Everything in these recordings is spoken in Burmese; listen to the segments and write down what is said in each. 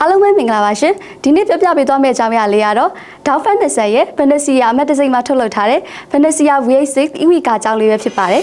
အားလုံးပဲမင်္ဂလာပါရှင်ဒီနေ့ပြပြပေးသွားမယ့်အကြောင်းအရာလေးကတော့ Dow Fantasy ရဲ့ Fantasy အမတ်တစိမ့်မှာထုတ်လုပ်ထားတဲ့ Fantasy V6 EV ကားအကြောင်းလေးပဲဖြစ်ပါတယ်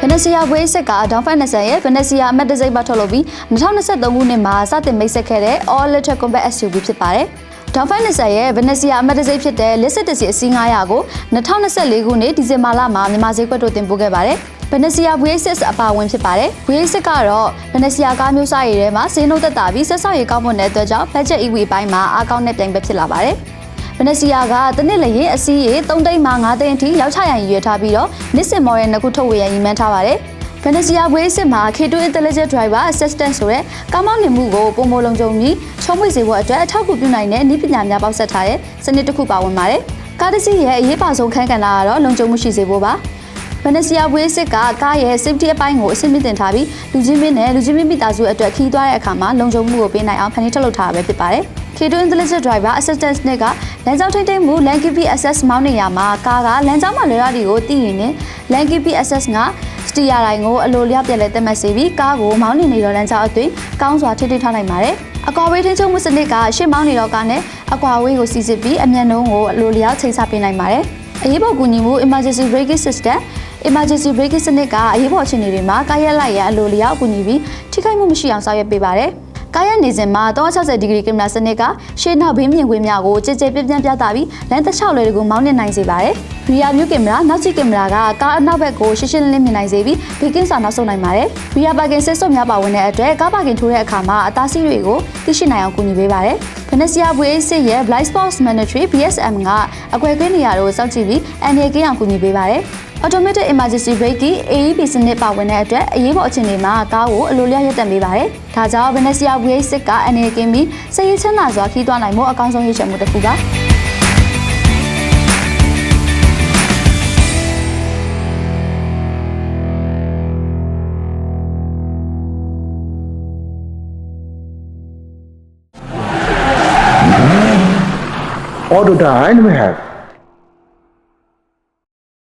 Fantasy V6 က Dow Fantasy ရဲ့ Fantasy အမတ်တစိမ့်မှာထုတ်လုပ်ပြီး2023ခုနှစ်မှာစတင်မိတ်ဆက်ခဲ့တဲ့ All Electric Compact SUV ဖြစ်ပါတယ်။ Dow Fantasy ရဲ့ Venezia အမတ်တစိမ့်ဖြစ်တဲ့ listed တစီအစီး900ကို2024ခုနှစ်ဒီဇင်ဘာလမှာမြန်မာဈေးကွက်တို့တင်ပို့ခဲ့ပါတယ်။ Venezia V6 အပါအဝင်ဖြစ်ပါတယ်။ V6 ကတော့ Venezia ကားမျိုးစားရည်ထဲမှာဈေးနှုန်းသက်သာပြီးဆက်ဆောက်ရည်ကောင်းမွန်တဲ့အတွက်ကြောင့် budget EV ဘိုင်းမှာအားကောင်းတဲ့ပြိုင်ဘက်ဖြစ်လာပါတယ်။ Venezia ကတနစ်လည်းရင်အစီးရေ3သိန်းမှ5သိန်းအထိရောက်ချရန်ရည်ရွယ်ထားပြီးတော့ Nissan Model နှစ်ခုထုတ်ဝေရန်ရည်မှန်းထားပါတယ်။ Venezia V6 မှာ K2 Intelligent Driver Assistant ဆိုတဲ့ကားမောင်းနှင်မှုကိုပုံမလုံးကြုံပြီးချုံးမွေစေဖို့အတွက်အထောက်အကူပြုနိုင်တဲ့နည်းပညာများပေါက်ဆက်ထားတဲ့စနစ်တစ်ခုပါဝင်ပါတယ်။ကားတစ်စီးရဲ့အရေးပါဆုံးခန်းကဏ္ဍကတော့လုံခြုံမှုရှိစေဖို့ပါ။ Venezia V6 ကကားရဲ့ safety အပိုင်းကိုအဆင့်မြင့်တင်ထားပြီးလူချင်းမင်းနဲ့လူချင်းမင်းမိသားစုအတွက်ခီးသွားတဲ့အခါမှာလုံခြုံမှုကိုပေးနိုင်အောင်ဖန်တီးထုတ်လုပ်ထားတာပဲဖြစ်ပါတယ်။ K2 Intelligent Driver Assistance နဲ့ကလမ်းကြောင်းထိန်းသိမ်းမှု Lane Keep Access မောင်းနေရမှာကားကလမ်းကြောင်းမှာလွယ်ရတွေကိုသိရင်နဲ့ Lane Keep Access ကစတီယာတိုင်းကိုအလိုလျောက်ပြက်လဲတက်မှတ်စေပြီးကားကိုမောင်းနေနေတော့လမ်းကြောင်းအသွင်ကောင်းစွာထိထိထားနိုင်ပါတယ်။အကွာဝေးထိန်းချုပ်မှုစနစ်ကရှေ့မောင်းနေတော့ကားနဲ့အကွာဝေးကိုစီစစ်ပြီးအမြန်နှုန်းကိုအလိုလျောက်ချိန်ဆပေးနိုင်ပါတယ်။အရေးပေါ်ကူညီမှု Emergency Braking System Emergency Braking စနစ်ကအရေးပေါ်အခြေအနေတွေမှာကားရက်လိုက်ရအလိုလျောက်ကူညီပြီးထိခိုက်မှုမရှိအောင်ဆောင်ရွက်ပေးပါတယ်။ကားရနေစဉ်မှာ360ဒီဂရီကင်မရာစနစ်ကရှေ့နောက်ဘေးမြင်ကွင်းများကိုကြည်ကြဲပြပြပြသပြီးလမ်းတစ်လျှောက်လွယ်တွေကိုမောင်းနှင်နိုင်စေပါတယ်။ Rear view camera နောက်ကြည့်ကင်မရာကကားအနောက်ဘက်ကိုရှင်းရှင်းလင်းလင်းမြင်နိုင်စေပြီးဘေးကင်းစွာနောက်ဆုတ်နိုင်ပါတယ်။ Rear parking system များပါဝင်တဲ့အတွက်ကားပါကင်ထိုးတဲ့အခါမှာအသားစီးတွေကိုသိရှိနိုင်အောင်ကူညီပေးပါတယ်။ Venezia V8 ရဲ့ Blind Spots Mandatory BSM ကအကွယ်ကွင်းနေရာတို့စောင့်ကြည့်ပြီးအန်ရကင်းအောင်ကူညီပေးပါတယ်။ Automatic Emergency Braking AEB စနစ်ပါဝင်တဲ့အတွက်အရေးပေါ်အခြေအနေမှာကားကိုအလိုလျောက်ရပ်တန့်ပေးပါတယ်။ဒါကြောင့် Venezia V8 ကအန်ရကင်းပြီးစိတ်ရချမ်းသာစွာခီးသွားနိုင်မှုအကောင်းဆုံးရည်ချယ်မှုတစ်ခုပါ။ Auto time we have